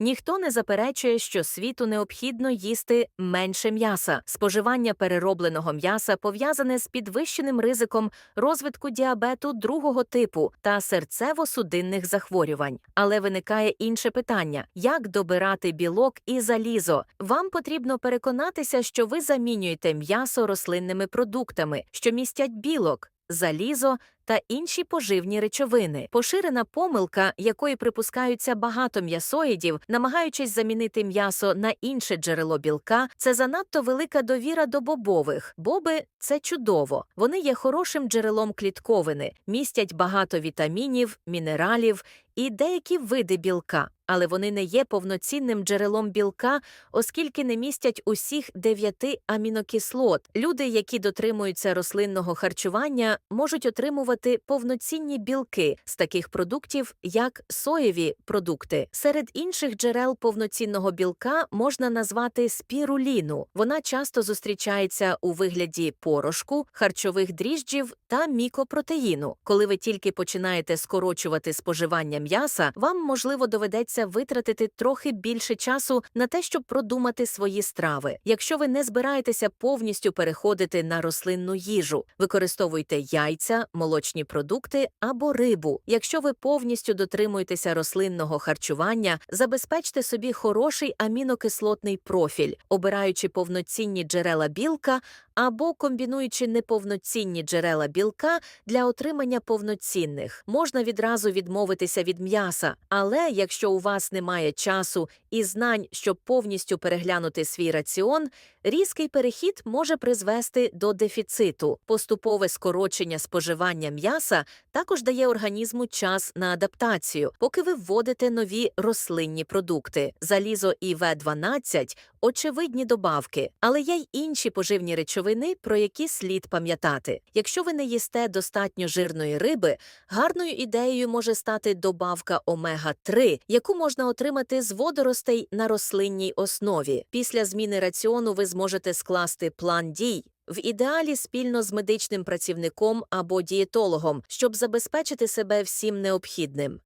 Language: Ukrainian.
Ніхто не заперечує, що світу необхідно їсти менше м'яса. Споживання переробленого м'яса пов'язане з підвищеним ризиком розвитку діабету другого типу та серцево-судинних захворювань. Але виникає інше питання: як добирати білок і залізо? Вам потрібно переконатися, що ви замінюєте м'ясо рослинними продуктами, що містять білок. Залізо та інші поживні речовини. Поширена помилка, якої припускаються багато м'ясоїдів, намагаючись замінити м'ясо на інше джерело білка, це занадто велика довіра до бобових. Боби це чудово. Вони є хорошим джерелом клітковини, містять багато вітамінів, мінералів і деякі види білка. Але вони не є повноцінним джерелом білка, оскільки не містять усіх дев'яти амінокислот. Люди, які дотримуються рослинного харчування, можуть отримувати повноцінні білки з таких продуктів, як соєві продукти. Серед інших джерел повноцінного білка можна назвати спіруліну. Вона часто зустрічається у вигляді порошку, харчових дріжджів та мікопротеїну. Коли ви тільки починаєте скорочувати споживання м'яса, вам можливо доведеться витратити трохи більше часу на те, щоб продумати свої страви. Якщо ви не збираєтеся повністю переходити на рослинну їжу, використовуйте яйця, молочні продукти або рибу. Якщо ви повністю дотримуєтеся рослинного харчування, забезпечте собі хороший амінокислотний профіль, обираючи повноцінні джерела білка або комбінуючи неповноцінні джерела білка для отримання повноцінних. Можна відразу відмовитися від м'яса, але якщо у вас немає часу і знань, щоб повністю переглянути свій раціон, різкий перехід може призвести до дефіциту. Поступове скорочення споживання м'яса також дає організму час на адаптацію, поки ви вводите нові рослинні продукти. Залізо і В12 – очевидні добавки, але є й інші поживні речовини, про які слід пам'ятати. Якщо ви не їсте достатньо жирної риби, гарною ідеєю може стати добавка омега-3, яку можна отримати з водоростей на рослинній основі. Після зміни раціону ви зможете скласти план дій. В ідеалі спільно з медичним працівником або дієтологом, щоб забезпечити себе всім необхідним.